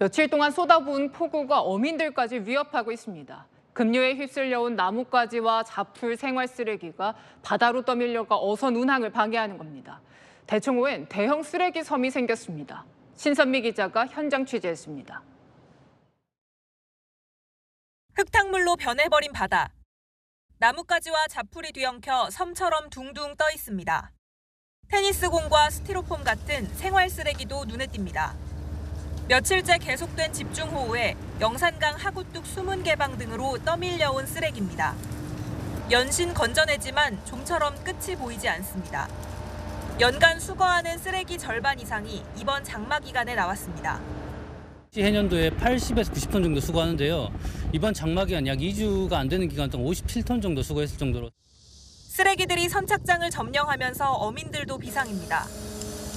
며칠 동안 쏟아부은 폭우가 어민들까지 위협하고 있습니다. 급류에 휩쓸려온 나뭇가지와 잡풀 생활 쓰레기가 바다로 떠밀려가 어선 운항을 방해하는 겁니다. 대청호엔 대형 쓰레기 섬이 생겼습니다. 신선미 기자가 현장 취재했습니다. 흙탕물로 변해버린 바다. 나뭇가지와 잡풀이 뒤엉켜 섬처럼 둥둥 떠 있습니다. 테니스공과 스티로폼 같은 생활 쓰레기도 눈에 띕니다. 며칠째 계속된 집중호우에 영산강 하구뚝 수문 개방 등으로 떠밀려온 쓰레기입니다. 연신 건져내지만 좀처럼 끝이 보이지 않습니다. 연간 수거하는 쓰레기 절반 이상이 이번 장마 기간에 나왔습니다. 해년도에 80에서 90톤 정도 수거하는데요. 이번 장마 기간 약 2주가 안 되는 기간 동안 57톤 정도 수거했을 정도로 쓰레기들이 선착장을 점령하면서 어민들도 비상입니다.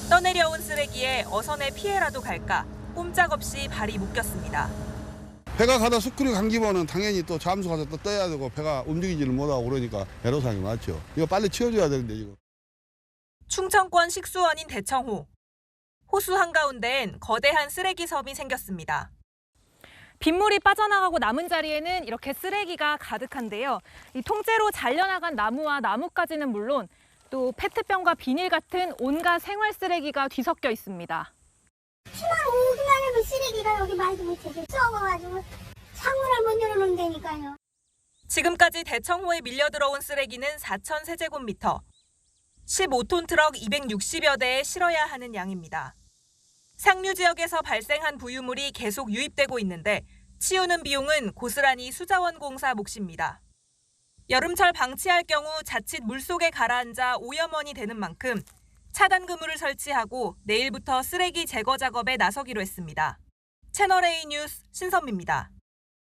떠내려온 쓰레기에 어선의 피해라도 갈까 꼼짝없이 발이 묶였습니다. 배가 가다 스크류 감기면은 당연히 또 잠수 가서 또 떠야 되고 배가 움직이지를 못하고 그러니까 애로사항이 많죠. 이거 빨리 치워줘야 되는데 지금. 충청권 식수원인 대청호. 호수 한가운데엔 거대한 쓰레기 섬이 생겼습니다. 빗물이 빠져나가고 남은 자리에는 이렇게 쓰레기가 가득한데요. 이 통째로 잘려나간 나무와 나뭇가지는 물론 또 페트병과 비닐 같은 온갖 생활 쓰레기가 뒤섞여 있습니다. 수만 하면 쓰레기가 여기 말도 못해서 썩어가지고 창문을 못 열어놓는다니까요. 지금까지 대청호에 밀려 들어온 쓰레기는 4천 세제곱미터. 15톤 트럭 260여 대에 실어야 하는 양입니다. 상류 지역에서 발생한 부유물이 계속 유입되고 있는데 치우는 비용은 고스란히 수자원 공사 몫입니다. 여름철 방치할 경우 자칫 물속에 가라앉아 오염원이 되는 만큼 차단 그물을 설치하고 내일부터 쓰레기 제거 작업에 나서기로 했습니다. 채널A 뉴스 신선미입니다.